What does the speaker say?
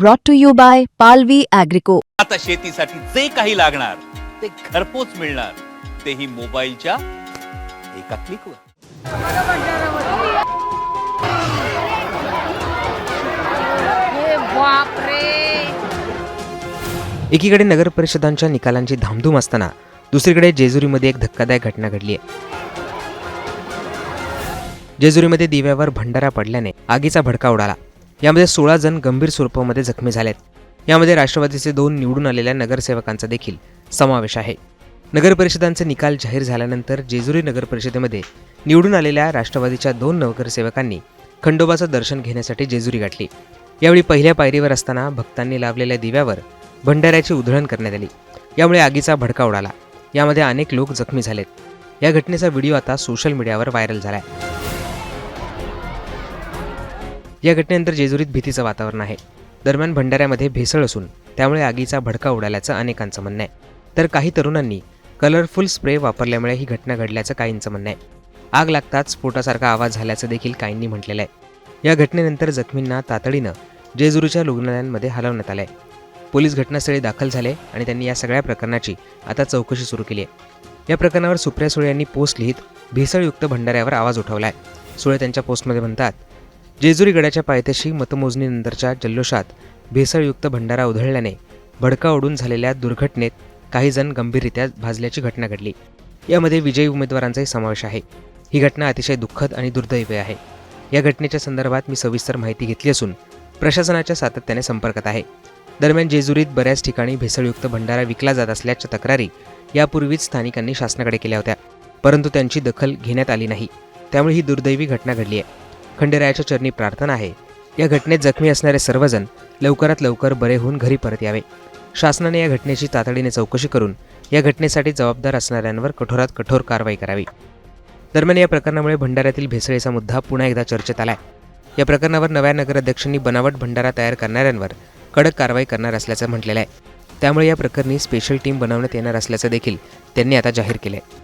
brought to you by Palvi Agrico. आता शेतीसाठी जे काही लागणार ते घरपोच मिळणार. तेही मोबाईलच्या एका क्लिकवर हे एकीकडे नगर परिषदांच्या निकालांची धामधूम असताना दुसरीकडे जेजुरीमध्ये एक धक्कादायक घटना घडली आहे. जेजुरीमध्ये दिव्यावर भंडारा पडल्याने आगीचा भडका उडाला. यामध्ये सोळा जण गंभीर स्वरूपामध्ये जखमी झालेत. यामध्ये राष्ट्रवादीचे दोन निवडून आलेल्या नगरसेवकांचा देखील समावेश आहे. नगर परिषदांचे निकाल जाहीर झाल्यानंतर जेजुरी नगर परिषदेमध्ये निवडून आलेल्या राष्ट्रवादीच्या दोन नगरसेवकांनी खंडोबाचं दर्शन घेण्यासाठी जेजुरी गाठली. यावेळी पहिल्या पायरीवर असताना भक्तांनी लावलेल्या दिव्यावर भंडाऱ्याची उधळण करण्यात आली. यामुळे आगीचा भडका उडाला. यामध्ये अनेक लोक जखमी झालेत. या घटनेचा व्हिडिओ आता सोशल मीडियावर व्हायरल झाला आहे या घटनेनंतर जेजुरीत भीतीचं वातावरण आहे. दरम्यान भंडाऱ्यामध्ये भेसळ असून त्यामुळे आगीचा भडका उडाल्याचं अनेकांचं म्हणणं आहे. तर काही तरुणांनी कलरफुल स्प्रे वापरल्यामुळे ही घटना घडल्याचं काहींचं म्हणणं आहे. आग लागताच स्फोटासारखा आवाज झाल्याचं देखील काहींनी म्हटलेलं आहे. या घटनेनंतर जखमींना तातडीनं जेजुरीच्या रुग्णालयांमध्ये हलवण्यात आलंय. पोलीस घटनास्थळी दाखल झाले आणि त्यांनी या सगळ्या प्रकरणाची आता चौकशी सुरू केली आहे. या प्रकरणावर सुप्रिया सुळे यांनी पोस्ट लिहित भेसळयुक्त भंडाऱ्यावर आवाज उठवलाय. सुळे त्यांच्या पोस्टमध्ये म्हणतात जेजुरी गडाच्या पायथ्याशी मतमोजणीनंतरच्या जल्लोषात भेसळयुक्त भंडारा उधळल्याने भडका उडून झालेल्या दुर्घटनेत काही जण गंभीररित्या भाजल्याची घटना घडली. यामध्ये विजयी उमेदवारांचाही समावेश आहे. ही घटना अतिशय दुःखद आणि दुर्दैवी आहे. या घटनेच्या संदर्भात मी सविस्तर माहिती घेतली असून प्रशासनाच्या सातत्याने संपर्कात आहे. दरम्यान जेजुरीत बऱ्याच ठिकाणी भेसळयुक्त भंडारा विकला जात असल्याच्या तक्रारी यापूर्वीच स्थानिकांनी शासनाकडे केल्या होत्या परंतु त्यांची दखल घेण्यात आली नाही. त्यामुळे ही दुर्दैवी घटना घडली आहे. खंडेरायाच्या चरणी प्रार्थना आहे. या घटनेत जखमी असणारे सर्वजण लवकरात लवकर बरे होऊन घरी परत यावे. शासनाने या घटनेची तातडीने चौकशी करून या घटनेसाठी जबाबदार असणाऱ्यांवर कठोरात कठोर कारवाई करावी. दरम्यान या प्रकरणामुळे भंडाऱ्यातील भेसळीचा मुद्दा पुन्हा एकदा चर्चेत आलाय. या प्रकरणावर नव्या नगराध्यक्षांनी बनावट भंडारा तयार करणाऱ्यांवर कडक कारवाई करणार असल्याचं म्हटलेलं आहे. त्यामुळे या प्रकरणी स्पेशल टीम बनवण्यात येणार असल्याचं देखील त्यांनी आता जाहीर केलं आहे